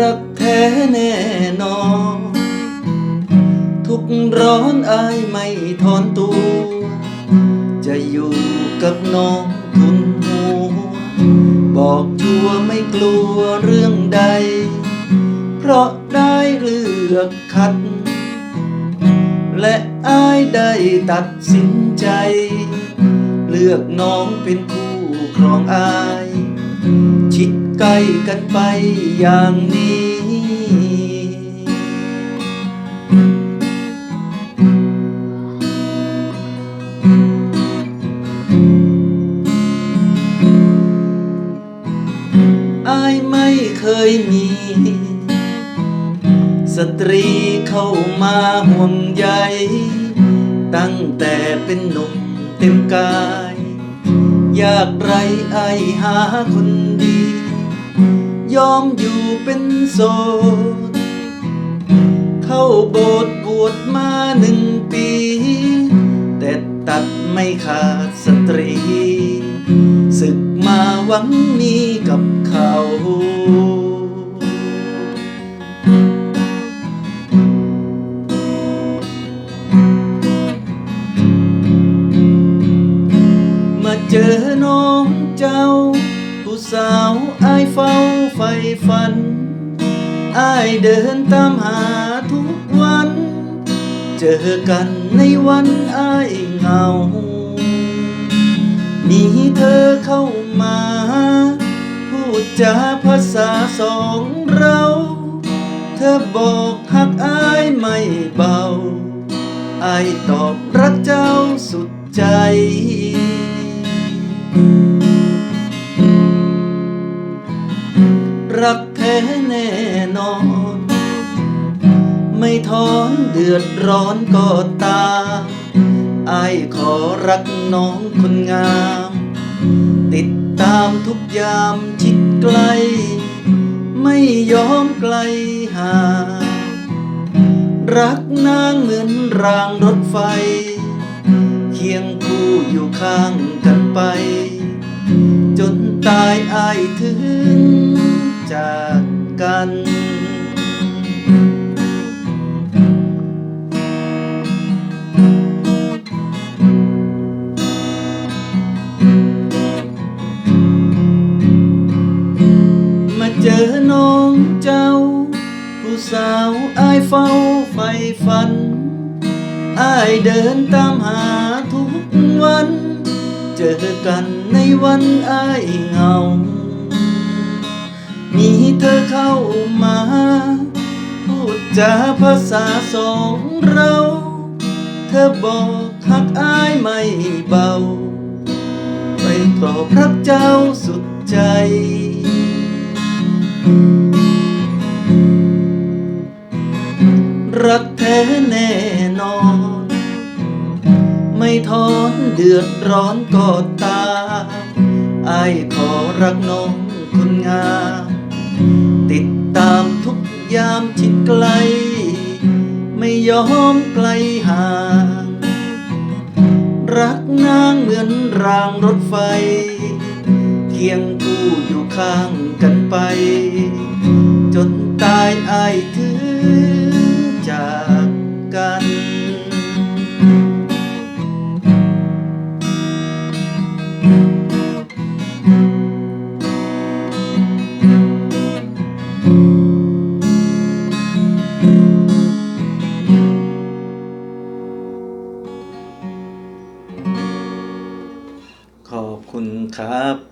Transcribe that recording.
รักแท้แน่นอน ทุกร้อนอายไม่ทอนตัว จะอยู่กับน้องทุนหัว บอกชัวไม่กลัวเรื่องใด เพราะได้เลือกคัด และอายได้ตัดสินใจ เลือกน้องเป็นคู่ครองอาย ชิด ใกล้กันไปอย่างนี้ อายไม่เคยมี สตรีเข้ามาห่วงใย ตั้งแต่เป็นหนุ่มเต็มกาย อยากไรไอหาคนดี ยอมอยู่เป็นโสด เข้าโบสถ์บวชมาหนึ่งปี แต่ตัดไม่ขาดสตรีศึกมาหวังมีกับเขามาเจอน้องเจ้า สาวอายเฝ้าไฟฝันอายเดินตามหาทุกวัน เจอกันในวันอายเหงามีเธอเข้ามา พูดจาภาษาสองเรา เธอบอกหักอายไม่เบาอายตอบรักเจ้าสุดใจ รักแท้แน่นอน ไม่ทอนเดือดร้อนก็ตามอขอรักน้องคนงาม ติดตามทุกยามชิดไกล ไม่ยอมไกลห่างรักนางเหมือนรางรถไฟ เคียงคู่อยู่ข้างกันไป จนตายอายถึง จากกัน มาเจอน้องเจ้า ผู้สาวอายเฝ้าไฟฝันอายเดินตามหาทุกวัน เจอกันในวันอายเหงา เธอเข้ามา พูดจาภาษาสองเรา เธอบอกหักอายไม่เบา ไปปลอบรักเจ้าสุดใจ รักแท้แน่นอน ไม่ทอนเดือดร้อนก็ตามอขอรักน้องคนงาม ติดตามทุกยามทิดไกล ไม่ยอมไกลห่าง รักนางเหมือนรางรถไฟ เคียงคู่อยู่ข้างกันไป จนตายอายถึงจาก dejaba